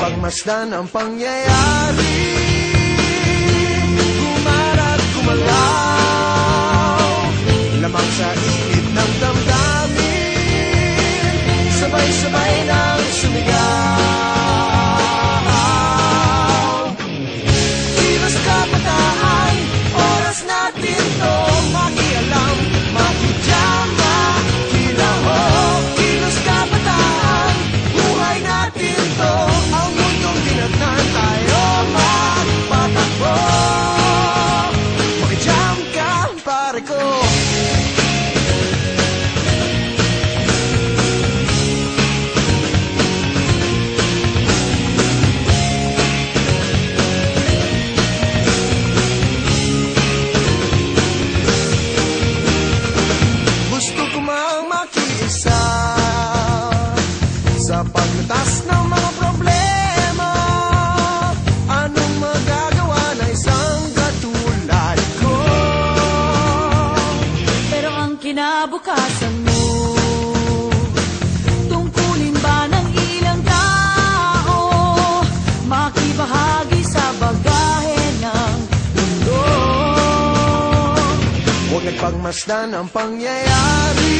pagmasdan ang pangyayari. Kumarat, kumalat kinabukasan Tungkulin ba ng ilang tao? Makibahagi sa bagahe ng mundo. Huwag nagpagmasdan ang pangyayari.